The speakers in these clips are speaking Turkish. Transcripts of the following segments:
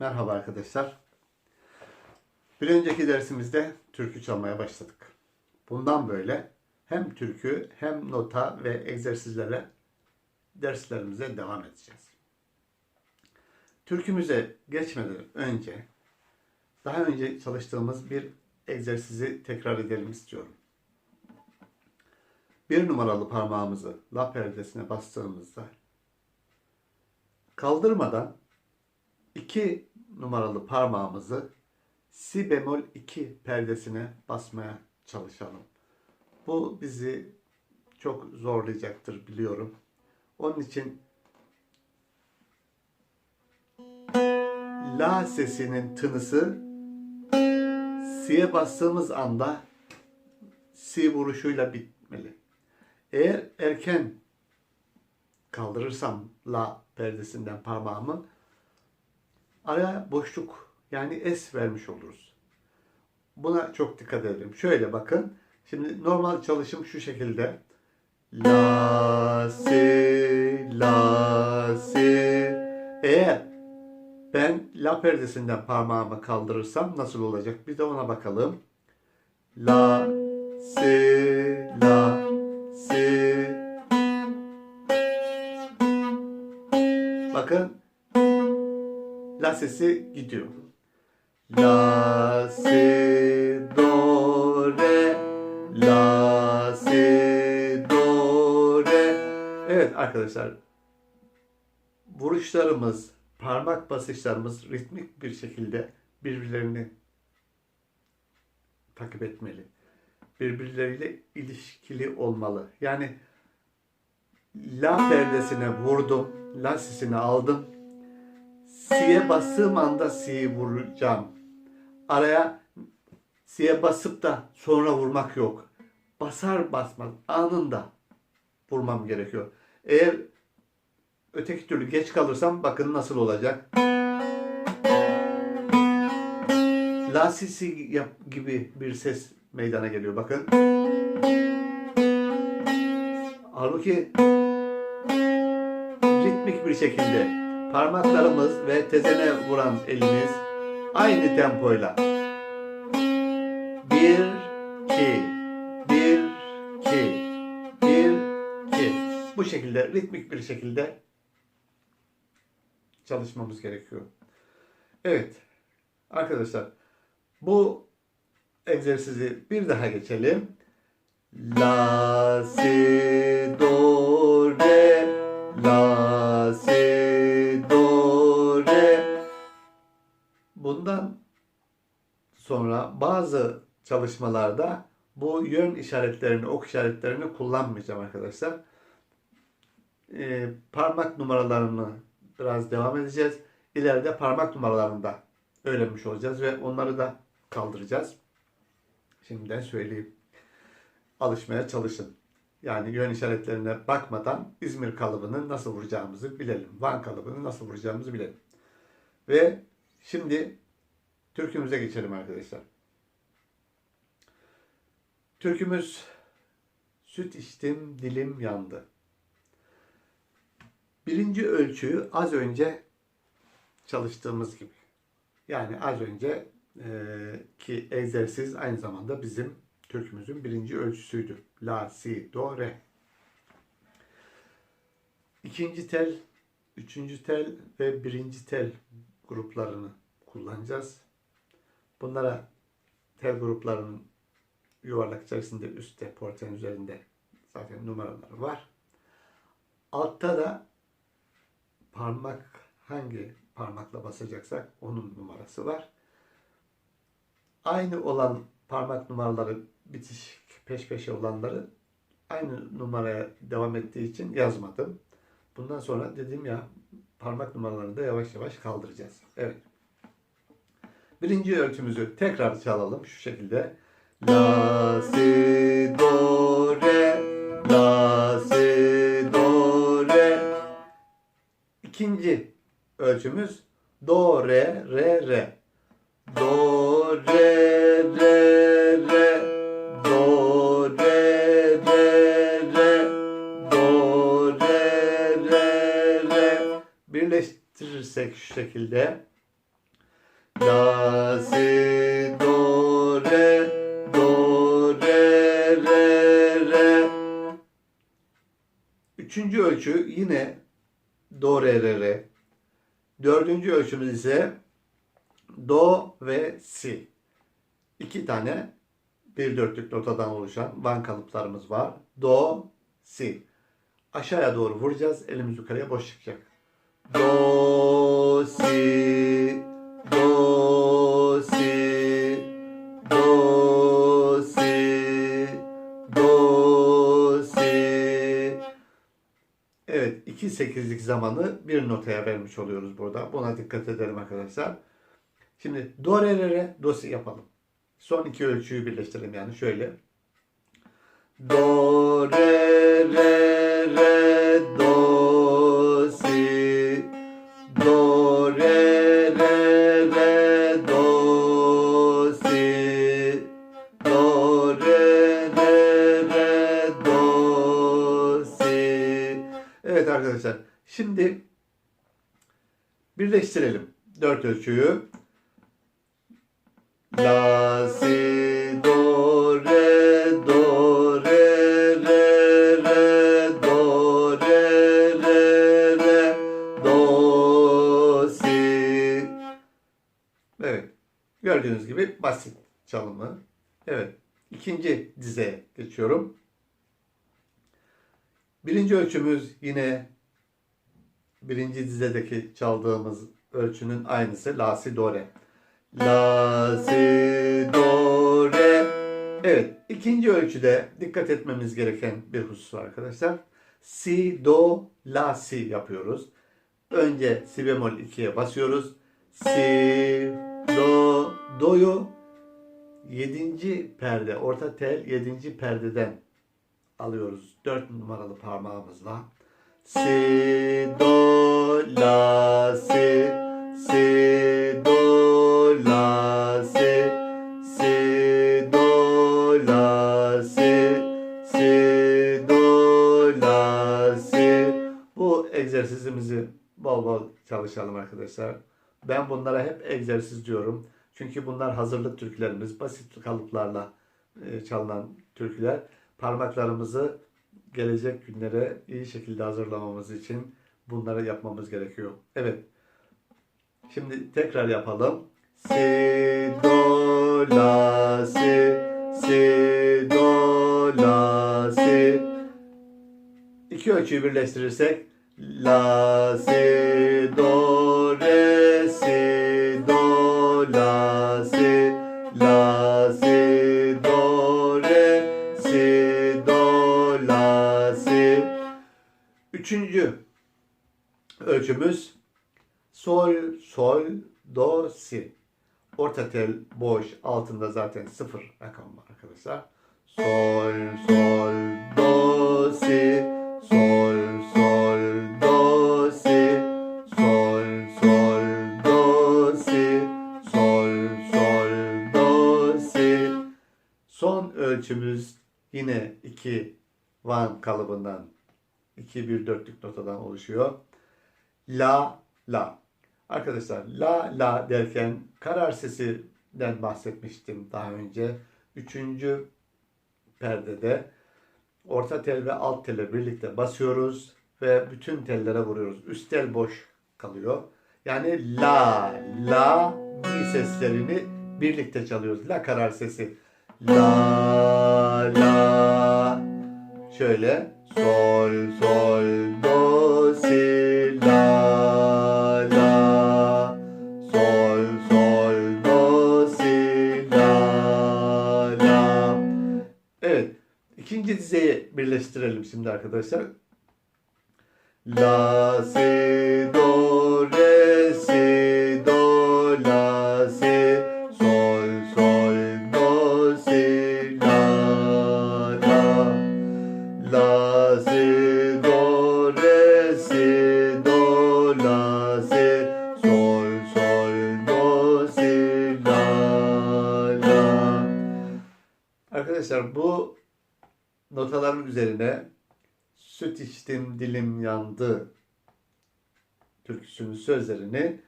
Merhaba arkadaşlar. Bir önceki dersimizde türkü çalmaya başladık. Bundan böyle hem türkü hem nota ve egzersizlerle derslerimize devam edeceğiz. Türkümüze geçmeden önce daha önce çalıştığımız bir egzersizi tekrar edelim istiyorum. Bir numaralı parmağımızı la perdesine bastığımızda kaldırmadan 2 numaralı parmağımızı si bemol 2 perdesine basmaya çalışalım. Bu bizi çok zorlayacaktır biliyorum. Onun için la sesinin tınısı si'ye bastığımız anda si vuruşuyla bitmeli. Eğer erken kaldırırsam la perdesinden parmağımı araya boşluk yani es vermiş oluruz. Buna çok dikkat edelim. Şöyle bakın. Şimdi normal çalışım şu şekilde. La, si, la, si. Eğer ben la perdesinden parmağımı kaldırırsam nasıl olacak? Bir de ona bakalım. La, si, la, si. Bakın La sesi gidiyor. La, si, do, re. La, si, do, re. Evet arkadaşlar. Vuruşlarımız, parmak basışlarımız ritmik bir şekilde birbirlerini takip etmeli. Birbirleriyle ilişkili olmalı. Yani la perdesine vurdum, la sesini aldım, Si'ye bastığım anda Si'yi vuracağım. Araya Si'ye basıp da sonra vurmak yok. Basar basmaz anında vurmam gerekiyor. Eğer öteki türlü geç kalırsam bakın nasıl olacak. La si yap gibi bir ses meydana geliyor bakın. Halbuki ritmik bir şekilde parmaklarımız ve tezene vuran elimiz aynı tempoyla. Bir, iki, bir, iki, bir, iki. Bu şekilde ritmik bir şekilde çalışmamız gerekiyor. Evet arkadaşlar bu egzersizi bir daha geçelim. La, si, do, re, la, si, do, re. Bundan sonra bazı çalışmalarda bu yön işaretlerini, ok işaretlerini kullanmayacağım arkadaşlar. Ee, parmak numaralarını biraz devam edeceğiz. İleride parmak numaralarını da öğrenmiş olacağız ve onları da kaldıracağız. Şimdiden söyleyeyim. Alışmaya çalışın. Yani yön işaretlerine bakmadan İzmir kalıbını nasıl vuracağımızı bilelim. Van kalıbını nasıl vuracağımızı bilelim. Ve şimdi türkümüze geçelim arkadaşlar. Türkümüz Süt içtim dilim yandı. Birinci ölçüyü az önce çalıştığımız gibi. Yani az önce e, ki egzersiz aynı zamanda bizim türkümüzün birinci ölçüsüydü. La, si, do, re. İkinci tel, üçüncü tel ve birinci tel gruplarını kullanacağız. Bunlara tel gruplarının yuvarlak içerisinde üstte porten üzerinde zaten numaraları var. Altta da parmak hangi parmakla basacaksak onun numarası var. Aynı olan parmak numaraları bitiş peş peşe olanları aynı numaraya devam ettiği için yazmadım. Bundan sonra dedim ya parmak numaralarını da yavaş yavaş kaldıracağız. Evet. Birinci ölçümüzü tekrar çalalım şu şekilde. La si do re la si do re İkinci ölçümüz do re re re do re re birleştirirsek şu şekilde La, si, do, re, do, re, re, re. Üçüncü ölçü yine do, re, re, re. Dördüncü ölçümüz ise do ve si. İki tane bir dörtlük notadan oluşan van kalıplarımız var. Do, si. Aşağıya doğru vuracağız. Elimiz yukarıya boş çıkacak. Do, si, do, si, do, si, do, si. Evet, 2 sekizlik zamanı bir notaya vermiş oluyoruz burada. Buna dikkat edelim arkadaşlar. Şimdi do, re, re, re, do, si yapalım. Son iki ölçüyü birleştirelim yani şöyle. Do, re, re, re, do, arkadaşlar. Şimdi birleştirelim dört ölçüyü. La, si, do, re, do, re, re, re, re, re. Evet. Gördüğünüz gibi basit çalımı. Evet. İkinci dize geçiyorum. Birinci ölçümüz yine birinci dizedeki çaldığımız ölçünün aynısı. La, si, do, re. La, si, do, re. Evet, ikinci ölçüde dikkat etmemiz gereken bir husus var arkadaşlar. Si, do, la, si yapıyoruz. Önce si bemol 2'ye basıyoruz. Si, do, do'yu 7. perde, orta tel 7. perdeden alıyoruz. 4 numaralı parmağımızla. Si, do, la, si, si, do, la, si, si, do, la, si, si, do, la, si. Bu egzersizimizi bol bol çalışalım arkadaşlar. Ben bunlara hep egzersiz diyorum. Çünkü bunlar hazırlık türkülerimiz. Basit kalıplarla e, çalınan türküler. Parmaklarımızı gelecek günlere iyi şekilde hazırlamamız için bunları yapmamız gerekiyor. Evet. Şimdi tekrar yapalım. Si, do, la, si, si, do, la, si. İki ölçüyü birleştirirsek La, si, do, re, Üçüncü ölçümüz sol, sol, do, si. Orta tel boş, altında zaten sıfır rakam var arkadaşlar. Sol, sol, do, si, sol, sol, do, si, sol, sol, do, si, sol, sol, do, si. Son ölçümüz yine iki van kalıbından, iki bir dörtlük notadan oluşuyor. La, la. Arkadaşlar la, la derken karar sesinden bahsetmiştim daha önce. Üçüncü perdede orta tel ve alt tele birlikte basıyoruz ve bütün tellere vuruyoruz. Üst tel boş kalıyor. Yani la, la, mi seslerini birlikte çalıyoruz. La karar sesi. La, la. Şöyle. Sol, sol, do, si, la, la. Sol, sol, do, si, la, la. Evet. İkinci dizeyi birleştirelim şimdi arkadaşlar. La, si, do, re, si, Arkadaşlar bu notaların üzerine süt içtim dilim yandı türküsünün sözlerini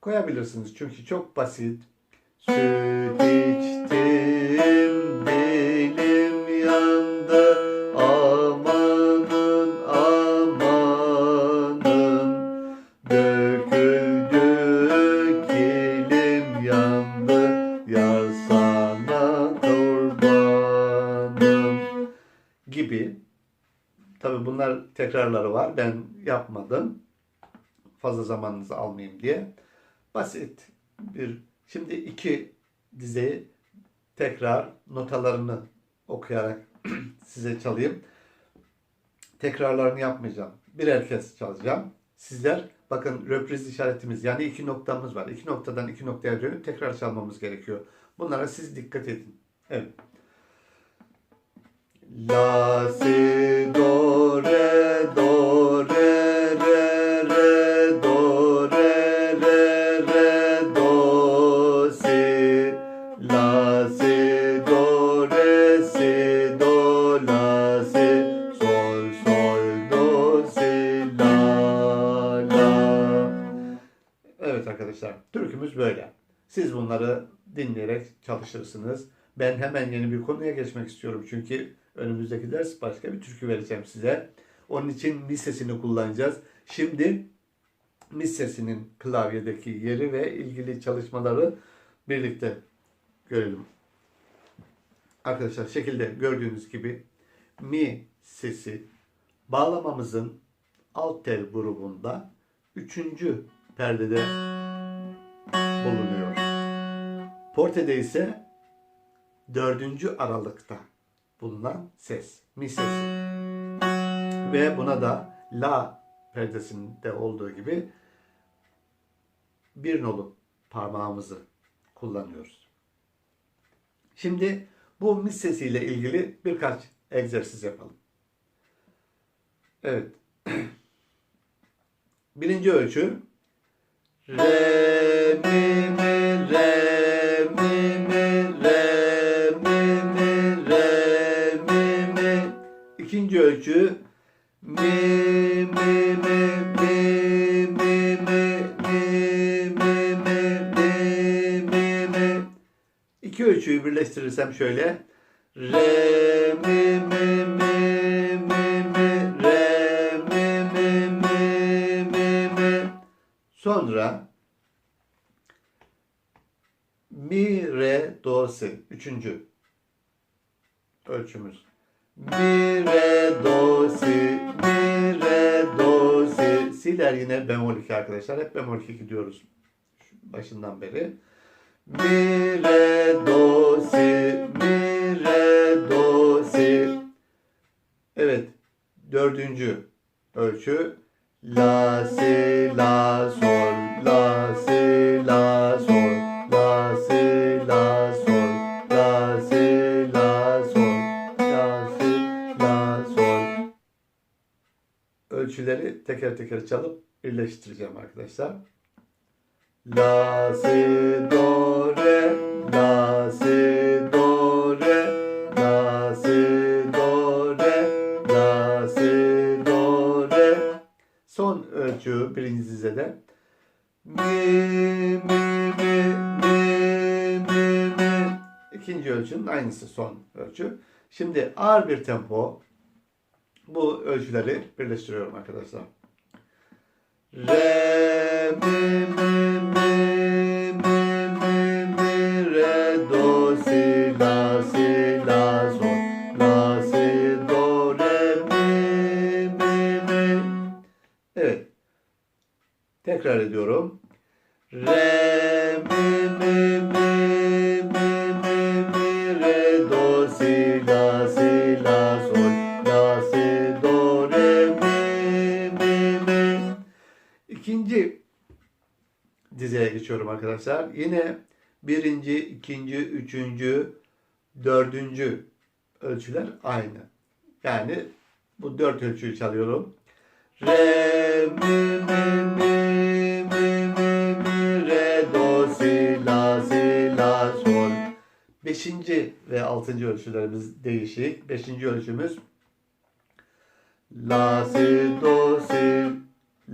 koyabilirsiniz. Çünkü çok basit. Süt içtim, Gibi. Tabi bunlar tekrarları var. Ben yapmadım. Fazla zamanınızı almayayım diye. Basit bir. Şimdi iki dizeyi tekrar notalarını okuyarak size çalayım. Tekrarlarını yapmayacağım. Birer kez çalacağım. Sizler bakın röpriz işaretimiz yani iki noktamız var. İki noktadan iki noktaya dönüp tekrar çalmamız gerekiyor. Bunlara siz dikkat edin. Evet. La si do re do re re re do re re re do si la si do re si do la si sol sol do si la la Evet arkadaşlar türkümüz böyle. Siz bunları dinleyerek çalışırsınız. Ben hemen yeni bir konuya geçmek istiyorum. Çünkü önümüzdeki ders başka bir türkü vereceğim size. Onun için mi sesini kullanacağız. Şimdi mi sesinin klavyedeki yeri ve ilgili çalışmaları birlikte görelim. Arkadaşlar şekilde gördüğünüz gibi mi sesi bağlamamızın alt tel grubunda üçüncü perdede bulunuyor. Porte'de ise dördüncü aralıkta bulunan ses, mi sesi. Ve buna da la perdesinde olduğu gibi bir nolu parmağımızı kullanıyoruz. Şimdi bu mi sesiyle ilgili birkaç egzersiz yapalım. Evet. Birinci ölçü Re mi mi re İkinci ölçü mi mi mi mi mi mi mi mi mi mi mi mi İki ölçüyü birleştirirsem şöyle re mi mi mi mi mi re mi mi mi mi mi Sonra mi, re, do, si. Üçüncü ölçümüz. Mi, re, do, si. Mi, re, do, si. Si'ler yine bemol 2 arkadaşlar. Hep bemol 2 gidiyoruz başından beri. Mi, re, do, si. Mi, re, do, si. Evet. Dördüncü ölçü. La, si, la, sol. La, si, la, sol. Ölçüleri teker teker çalıp birleştireceğim arkadaşlar. La, si, do, re. La, si, do, re. La, si, do, re. La, si, do, re. Son ölçü birinci dizede. Mi, mi, mi, mi, mi, mi. İkinci ölçünün aynısı son ölçü. Şimdi ağır bir tempo. Bu ölçüleri birleştiriyorum arkadaşlar. Re, mi, mi, mi, mi, mi, mi, re, do, si, la, si, la, sol, la, si, do, re, mi, mi, mi. Evet. Tekrar ediyorum. Geçiyorum arkadaşlar. Yine birinci, ikinci, üçüncü, dördüncü ölçüler aynı. Yani bu dört ölçüyü çalıyorum. Re, mi, mi, mi, mi, mi, mi, re, do, si, la, si, la, sol. Beşinci ve altıncı ölçülerimiz değişik. Beşinci ölçümüz La, si, do, si,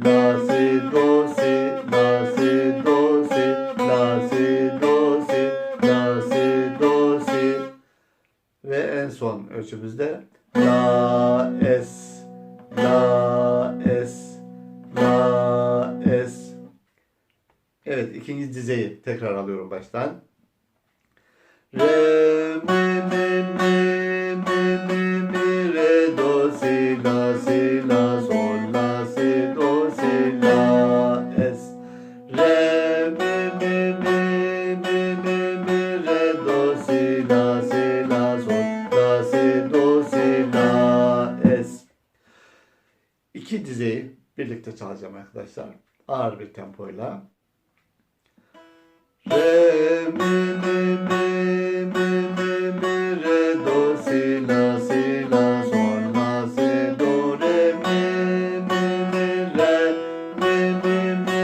la, si, do, si, son ölçümüzde La Es La Es La Es Evet ikinci dizeyi tekrar alıyorum baştan. Re birlikte çalacağım arkadaşlar. Ağır bir tempoyla. Re mi mi mi mi mi mi re do si la si la sol la si do re mi mi mi re mi mi mi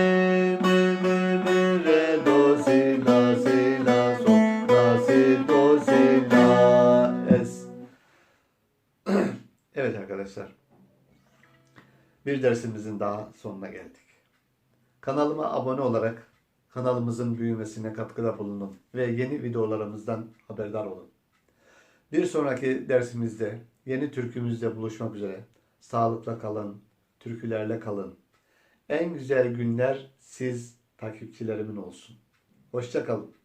mi mi mi re do si la si la sol la si do si la es. evet arkadaşlar. Bir dersimizin daha sonuna geldik. Kanalıma abone olarak kanalımızın büyümesine katkıda bulunun ve yeni videolarımızdan haberdar olun. Bir sonraki dersimizde yeni türkümüzle buluşmak üzere. Sağlıkla kalın, türkülerle kalın. En güzel günler siz takipçilerimin olsun. Hoşça kalın.